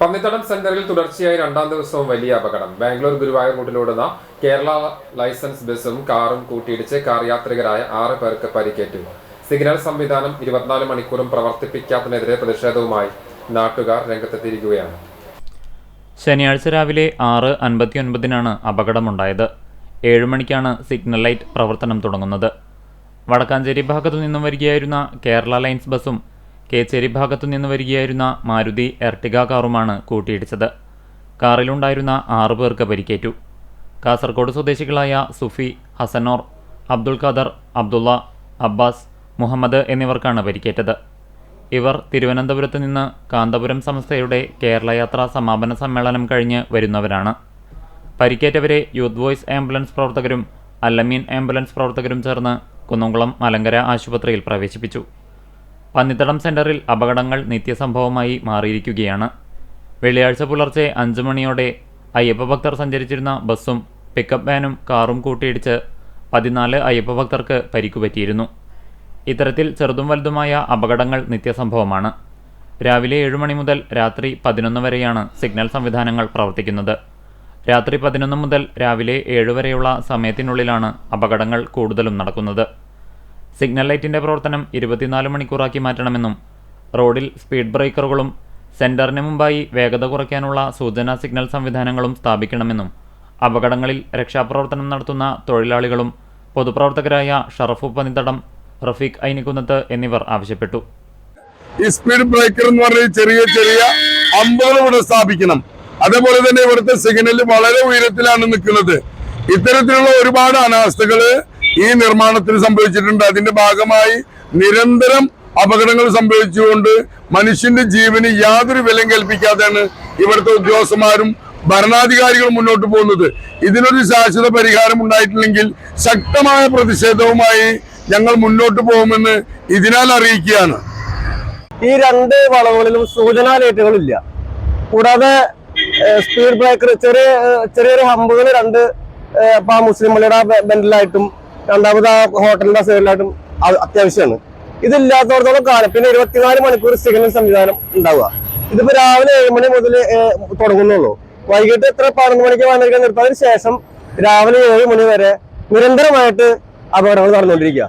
പന്നിത്തടം സെന്ററിൽ തുടർച്ചയായി രണ്ടാം ദിവസവും വലിയ അപകടം. ബാംഗ്ലൂർ ഗുരുവായൂർ റൂട്ടിലോടുന്ന കേരള ലൈസൻസ് ബസ്സും കാറും കൂട്ടിയിടിച്ച് കാർ യാത്രികരായ ആറ് പേർക്ക് പരിക്കേറ്റു. സിഗ്നൽ സംവിധാനം ഇരുപത്തിനാല് മണിക്കൂറും പ്രവർത്തിപ്പിക്കാത്തതിനെതിരെ പ്രതിഷേധവുമായി നാട്ടുകാർ രംഗത്തെത്തിയിരിക്കുകയാണ്. ശനിയാഴ്ച രാവിലെ ആറ് അൻപത്തിയൊൻപതിനാണ് അപകടമുണ്ടായത്. ഏഴ് മണിക്കാണ് സിഗ്നൽ ലൈറ്റ് പ്രവർത്തനം തുടങ്ങുന്നത്. വടക്കാഞ്ചേരി ഭാഗത്തു നിന്നും വരികയായിരുന്ന കേരള ലൈൻസ് ബസ്സും കേച്ചേരി ഭാഗത്തു നിന്ന് വരികയായിരുന്ന മാരുതി എർട്ടിഗ കാറുമാണ് കൂട്ടിയിടിച്ചത്. കാറിലുണ്ടായിരുന്ന ആറു പേർക്ക് പരിക്കേറ്റു. കാസർഗോഡ് സ്വദേശികളായ സുഫി ഹസനോർ അബ്ദുൾ ഖാദർ അബ്ദുള്ള അബ്ബാസ് മുഹമ്മദ് എന്നിവർക്കാണ് പരിക്കേറ്റത്. ഇവർ തിരുവനന്തപുരത്ത് നിന്ന് കാന്തപുരം സംസ്ഥയുടെ കേരളയാത്രാ സമാപന സമ്മേളനം കഴിഞ്ഞ് വരുന്നവരാണ്. പരിക്കേറ്റവരെ യൂത്ത് വോയ്സ് ആംബുലൻസ് പ്രവർത്തകരും അല്ലമീൻ ആംബുലൻസ് പ്രവർത്തകരും ചേർന്ന് കുന്നംകുളം മലങ്കര ആശുപത്രിയിൽ പ്രവേശിപ്പിച്ചു. പന്നിത്തടം സെന്ററിൽ അപകടങ്ങൾ നിത്യസംഭവമായി മാറിയിരിക്കുകയാണ്. വെള്ളിയാഴ്ച പുലർച്ചെ അഞ്ചു മണിയോടെ അയ്യപ്പ ഭക്തർ സഞ്ചരിച്ചിരുന്ന ബസ്സും പിക്കപ്പ് വാനും കാറും കൂട്ടിയിടിച്ച് പതിനാല് അയ്യപ്പ ഭക്തർക്ക് പരിക്കുപറ്റിയിരുന്നു. ഇത്തരത്തിൽ ചെറുതും വലുതുമായ അപകടങ്ങൾ നിത്യസംഭവമാണ്. രാവിലെ ഏഴ് മണി മുതൽ രാത്രി പതിനൊന്ന് വരെയാണ് സിഗ്നൽ സംവിധാനങ്ങൾ പ്രവർത്തിക്കുന്നത്. രാത്രി പതിനൊന്ന് മുതൽ രാവിലെ ഏഴ് വരെയുള്ള സമയത്തിനുള്ളിലാണ് അപകടങ്ങൾ കൂടുതലും നടക്കുന്നത്. സിഗ്നൽ ലൈറ്റിന്റെ പ്രവർത്തനം ഇരുപത്തിനാല് മണിക്കൂറാക്കി മാറ്റണമെന്നും റോഡിൽ സ്പീഡ് ബ്രേക്കറുകളും സെന്ററിന് മുമ്പായി വേഗത കുറയ്ക്കാനുള്ള സൂചനാ സിഗ്നൽ സംവിധാനങ്ങളും സ്ഥാപിക്കണമെന്നും അപകടങ്ങളിൽ രക്ഷാപ്രവർത്തനം നടത്തുന്ന തൊഴിലാളികളും പൊതുപ്രവർത്തകരായ ഷറഫു പനിത്തടം റഫീഖ് ഐനിക്കുന്നത്ത് എന്നിവർ ആവശ്യപ്പെട്ടു. ഈ സ്പീഡ് ബ്രേക്കർ എന്ന് പറഞ്ഞ ചെറിയ ചെറിയ അമ്പുകൾ ഇവിടെ സ്ഥാപിക്കണം. അതേപോലെ തന്നെ ഇവിടുത്തെ സിഗ്നൽ വളരെ ഉയരത്തിലാണ് നിൽക്കുന്നത്. ഇത്തരത്തിലുള്ള ഒരുപാട് അനാസ്ഥകൾ ഈ നിർമ്മാണത്തിൽ സംഭവിച്ചിട്ടുണ്ട്. അതിന്റെ ഭാഗമായി നിരന്തരം അപകടങ്ങൾ സംഭവിച്ചുകൊണ്ട് മനുഷ്യന്റെ ജീവന് യാതൊരു വിലയും കൽപ്പിക്കാതെയാണ് ഇവിടുത്തെ ഉദ്യോഗസ്ഥന്മാരും ഭരണാധികാരികളും മുന്നോട്ട് പോകുന്നത്. ഇതിനൊരു ശാശ്വത പരിഹാരം ഉണ്ടായിട്ടില്ലെങ്കിൽ ശക്തമായ പ്രതിഷേധവുമായി ഞങ്ങൾ മുന്നോട്ട് പോകുമെന്ന് ഇതിനാൽ അറിയിക്കുകയാണ്. ഈ രണ്ട് വളവുകളിലും സൂചനാ ലൈറ്റുകളില്ല. കൂടാതെ സ്പീഡ് ബ്രേക്കർ ചെറിയ ചെറിയൊരു ഹമ്പുകൾ രണ്ട് മുസ്ലിം പള്ളിയുടെ ബെൻഡിലായിട്ടും രണ്ടാമത് ആ ഹോട്ടലിന്റെ സൈഡിലായിട്ടും അത്യാവശ്യമാണ്. ഇതില്ലാത്തോടത്തോളം കാലം. പിന്നെ ഇരുപത്തിനാല് മണിക്കൂർ സിഗ്നൽ സംവിധാനം ഉണ്ടാവുക. ഇതിപ്പോ രാവിലെ ഏഴ് മണി മുതൽ തുടങ്ങുന്നുള്ളൂ. വൈകിട്ട് എത്ര? പതിനൊന്ന് മണിക്ക് വന്നിരിക്കാൻ നിർത്താതിന് ശേഷം രാവിലെ ഏഴ് മണി വരെ നിരന്തരമായിട്ട് അപകടങ്ങൾ നടന്നുകൊണ്ടിരിക്കുക.